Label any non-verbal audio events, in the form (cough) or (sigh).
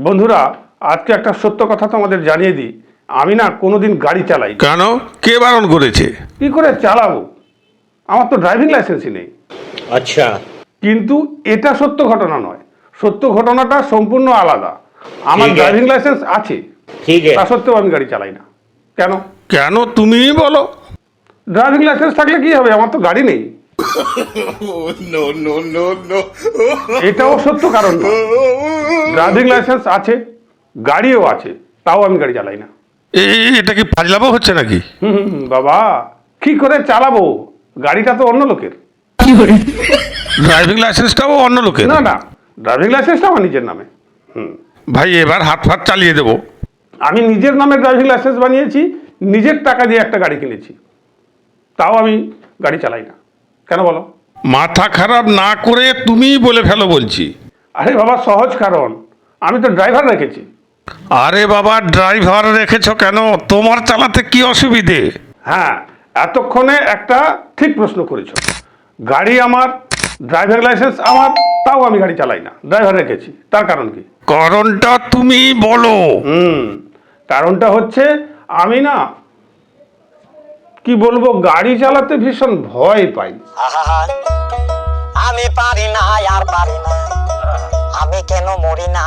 বন্ধুরা আজকে একটা সত্য কথা তোমাদের জানিয়ে দিই আমি না কোনোদিন গাড়ি চালাই না। কেন কে বারণ করেছে কি করে চালাবো আমার তো ড্রাইভিং লাইসেন্সই নেই अच्छा কিন্তু এটা সত্য ঘটনা নয় সত্য ঘটনাটা সম্পূর্ণ আলাদা আমার ঠিক আছে। ড্রাইভিং লাইসেন্স আছে ठीक है তা সত্ত্বেও আমি গাড়ি চালাই না কেন কেন তুমিই বলো ড্রাইভিং লাইসেন্স থাকলে কি হবে আমার তো গাড়ি নেই এটাও সত্য কারণ (laughs) ড্রাইভিং লাইসেন্স আছে গাড়িও আছে তাও আমি গাড়ি চালাই না। এটা কি ফাজলামো হচ্ছে নাকি? হুম, বাবা কি করে চালাবো? গাড়িটা তো অন্য লোকের। ড্রাইভিং লাইসেন্সটাও অন্য লোকের। না না ড্রাইভিং লাইসেন্সটা আমার নিজের নামে। হুম। ভাই এবার হাত ফাত চালিয়ে দেবো। আমি নিজের নামে ড্রাইভিং লাইসেন্স বানিয়েছি নিজের টাকা দিয়ে একটা গাড়ি কিনেছি। তাও আমি গাড়ি চালাই না। কেন বলো? মাথা খারাপ না করে তুমিই বলে ফেলো বলছি। আরে বাবা সহজ কারণ। আমি তো ড্রাইভার রেখেছি। আরে বাবা ড্রাইভার রেখেছো কেন? তোমার চালাতে কি অসুবিধে? হ্যাঁ এতক্ষণে একটা ঠিক প্রশ্ন করেছ। গাড়ি আমার ড্রাইভার লাইসেন্স আমার তাও আমি গাড়ি চালাই না। ড্রাইভার রেখেছি তার কারণ কি? কারণটা তুমি বলো। হুম কারণটা হচ্ছে আমি না কি বলব গাড়ি চালাতে ভীষণ ভয় পাই। আমি পারি না আর পারি না। আমি কেন মরি না